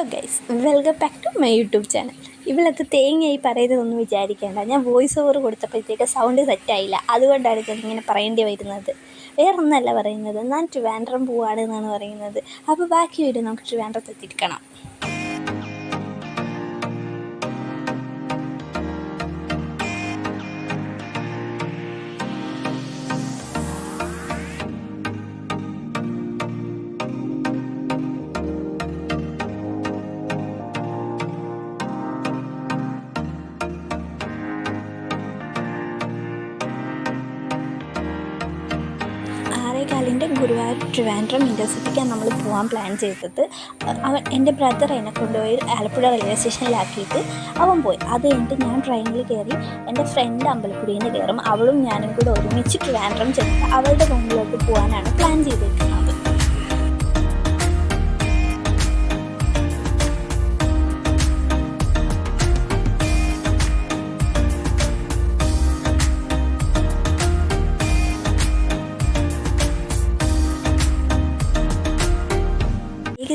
Hello guys welcome back to my YouTube channel ഇവളൊക്കെ തേങ്ങയായി പറയുന്നതൊന്നും വിചാരിക്കേണ്ട. ഞാൻ വോയിസ് ഓവർ കൊടുത്തപ്പോഴത്തേക്ക് സൗണ്ട് സെറ്റായില്ല അതുകൊണ്ടാണ് ഇങ്ങനെ പറയേണ്ടി വരുന്നത്. വേറൊന്നല്ല പറയുന്നത്. ഞാൻ ട്രിവാൻഡ്രം പോവാണ് എന്നാണ് പറയുന്നത്. അപ്പോൾ ബാക്കി വീട് നമുക്ക് ട്രിവാൻഡ്രത്ത് എത്തിയിരിക്കണം ആറേകാലിന്റെ ഗുരുവായൂർ ട്രിവാൻഡ്രം ഇന്റർസിറ്റിക്കാണ് നമ്മൾ പോകാൻ പ്ലാൻ ചെയ്തത്. അവൻ എന്റെ ബ്രദർ എന്നെ കൊണ്ടുപോയി ആലപ്പുഴ റെയിൽവേ സ്റ്റേഷനിലാക്കിയിട്ട് അവൻ പോയി. അത് കഴിഞ്ഞിട്ട് ഞാൻ ട്രെയിനിൽ കയറി എന്റെ ഫ്രണ്ട് അമ്പലപ്പുഴയിൽ നിന്ന് കയറും അവളും ഞാനും കൂടെ ഒരുമിച്ച് ട്രിവാൻഡ്രം ചെന്ന് അവളുടെ റൂമിലോട്ട് പോകാനാണ് പ്ലാൻ ചെയ്തിരിക്കുന്നത്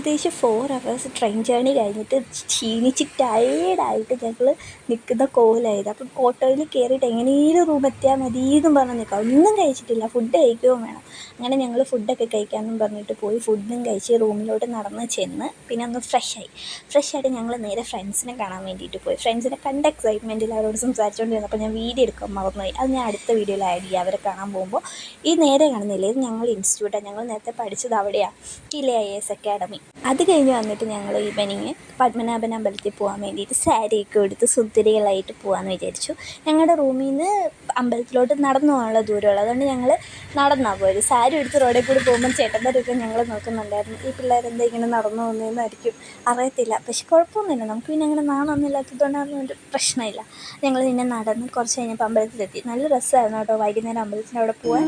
ഏകദേശം ഫോർ അവേഴ്സ് ട്രെയിൻ ജേണി കഴിഞ്ഞിട്ട് ക്ഷീണിച്ച് ടയേർഡായിട്ട് ഞങ്ങൾ നിൽക്കുന്ന കോലായത്. അപ്പം ഓട്ടോയിൽ കയറിയിട്ട് എങ്ങനെയും റൂം എത്തിയാൽ മതി എന്നും പറഞ്ഞ് നിൽക്കാം ഒന്നും കഴിച്ചിട്ടില്ല. ഫുഡ് കഴിക്കുകയും വേണം. അങ്ങനെ ഞങ്ങൾ ഫുഡൊക്കെ കഴിക്കാമെന്നും പറഞ്ഞിട്ട് പോയി. ഫുഡും കഴിച്ച് റൂമിലോട്ട് നടന്ന് ചെന്ന് പിന്നെ ഒന്ന് ഫ്രഷായി ഫ്രഷായിട്ട് ഞങ്ങൾ നേരെ ഫ്രണ്ട്സിനെ കാണാൻ വേണ്ടിയിട്ട് പോയി. ഫ്രണ്ട്സിനെ കണ്ട എക്സൈറ്റ്മെന്റിൽ അവരോട് സംസാരിച്ചുകൊണ്ടിരുന്നു അപ്പോൾ ഞാൻ വീഡിയോ എടുക്കാൻ മറന്നുപോയി. അത് ഞാൻ അടുത്ത വീഡിയോയിൽ ആഡ് ചെയ്യാം. അവരെ കാണാൻ പോകുമ്പോൾ ഈ നേരെ കാണുന്നില്ല? ഇത് ഞങ്ങൾ ഇൻസ്റ്റിറ്റ്യൂട്ടാണ് ഞങ്ങൾ നേരത്തെ പഠിച്ചത് അവിടെയാണ് കിലെ ഐ എസ് അക്കാഡമി അത് കഴിഞ്ഞ് വന്നിട്ട് ഞങ്ങൾ ഈവനിങ് പത്മനാഭൻ അമ്പലത്തിൽ പോകാൻ വേണ്ടിയിട്ട് സാരിയൊക്കെ എടുത്ത് സുന്ദരികളായിട്ട് പോകാമെന്ന് വിചാരിച്ചു. ഞങ്ങളുടെ റൂമിൽ നിന്ന് അമ്പലത്തിലോട്ട് നടന്നു പോകാനുള്ള ദൂരമുള്ളൂ. അതുകൊണ്ട് ഞങ്ങൾ നടന്നാണ് പോയത്. സാരി എടുത്ത് റോഡിൽ കൂടി പോകുമ്പോൾ ചേട്ടന്മാരൊക്കെ ഞങ്ങൾ നോക്കുന്നുണ്ടായിരുന്നു. ഈ പിള്ളേരെന്താ ഇങ്ങനെ നടന്നു പോകുന്നതെന്നായിരിക്കും അറിയത്തില്ല. പക്ഷേ കുഴപ്പമൊന്നുമില്ല. നമുക്ക് പിന്നെ അങ്ങനെ നാണമൊന്നും ഒരു പ്രശ്നമില്ല. ഞങ്ങൾ പിന്നെ നടന്ന് കുറച്ച് കഴിഞ്ഞപ്പോൾ അമ്പലത്തിലെത്തി. നല്ല രസമായിരുന്നു കേട്ടോ വൈകുന്നേരം അമ്പലത്തിന്റെ അവിടെ പോകാൻ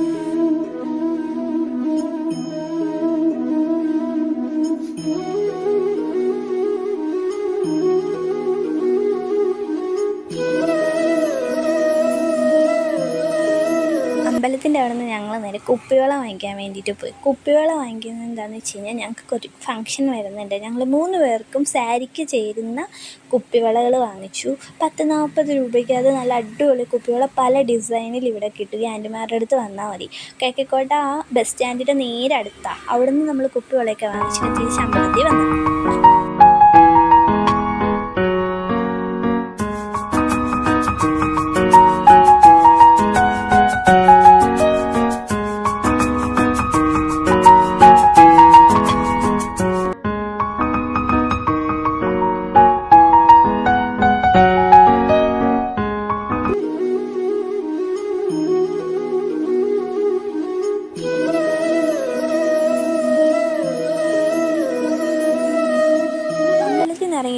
അമ്പലത്തിന്റെ അവിടെ നിന്ന് ഞങ്ങൾ നേരെ കുപ്പിവെള്ളം വാങ്ങിക്കാൻ വേണ്ടിയിട്ട് പോയി. കുപ്പിവെള്ളം വാങ്ങിക്കുന്നത് എന്താണെന്ന് വെച്ച് കഴിഞ്ഞാൽ ഞങ്ങൾക്ക് ഒരു ഫംഗ്ഷൻ വരുന്നുണ്ട്. ഞങ്ങൾ മൂന്ന് പേർക്കും സാരിക്ക് ചേരുന്ന കുപ്പിവളകൾ വാങ്ങിച്ചു. പത്ത് നാൽപ്പത് രൂപയ്ക്ക് അത് നല്ല അടിപൊളി കുപ്പിവള പല ഡിസൈനിൽ ഇവിടെ കിട്ടും. ആന്റിമാരുടെ അടുത്ത് വന്നാൽ മതി. കിഴക്കേക്കോട്ട ആ ബസ് സ്റ്റാൻഡിന്റെ നേരെ അടുത്താണ് അവിടെ നിന്ന് നമ്മൾ കുപ്പിവളയൊക്കെ വാങ്ങിച്ചിട്ട് തിരിച്ച് അമ്പലത്തിൽ വന്നു.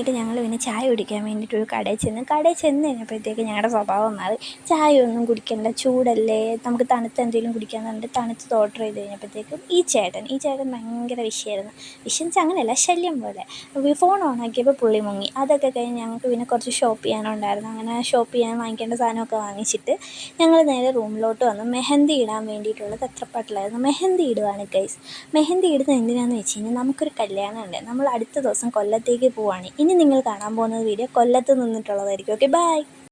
നിന്ന് ഞങ്ങൾ പിന്നെ ചായ കുടിക്കാൻ വേണ്ടിയിട്ട് ഒരു കടയിൽ ചെന്ന് കടയിൽ ചെന്ന് കഴിഞ്ഞപ്പോഴത്തേക്ക് ഞങ്ങളുടെ സ്വഭാവം മാറി ചായ ഒന്നും കുടിക്കണ്ട ചൂടല്ലേ നമുക്ക് തണുത്ത് എന്തെങ്കിലും കുടിക്കാൻ പറഞ്ഞിട്ട് തണുത്ത് ഓർഡർ ചെയ്ത് കഴിഞ്ഞപ്പോഴത്തേക്കും ഈ ചേട്ടൻ ഈ ചേട്ടൻ ഭയങ്കര വിഷയമായിരുന്നു വിഷയം അങ്ങനെയല്ല ശല്യം പോലെ. ഫോൺ ഓൺ ആക്കിയപ്പോൾ പുള്ളി മുങ്ങി. അതൊക്കെ കഴിഞ്ഞ് ഞങ്ങൾക്ക് പിന്നെ കുറച്ച് ഷോപ്പ് ചെയ്യാനുണ്ടായിരുന്നു. അങ്ങനെ ഷോപ്പ് ചെയ്യാൻ വാങ്ങിക്കേണ്ട സാധനമൊക്കെ വാങ്ങിച്ചിട്ട് ഞങ്ങൾ നേരെ റൂമിലോട്ട് വന്നു. മെഹന്തി ഇടാൻ വേണ്ടിയിട്ടുള്ള തത്രപ്പാട്ടിലായിരുന്നു. മെഹന്തി ഇടുവാണ് ഗൈസ് മെഹന്തി ഇടുന്നത് എന്തിനാണെന്ന് വെച്ച് കഴിഞ്ഞാൽ നമുക്കൊരു കല്യാണം ഉണ്ട് നമ്മൾ അടുത്ത ദിവസം കൊല്ലത്തേക്ക് പോവാണ്. ഇനി നിങ്ങൾ കാണാൻ പോകുന്ന വീഡിയോ കൊല്ലത്ത് നിന്നിട്ടുള്ളതായിരിക്കും. Okay bye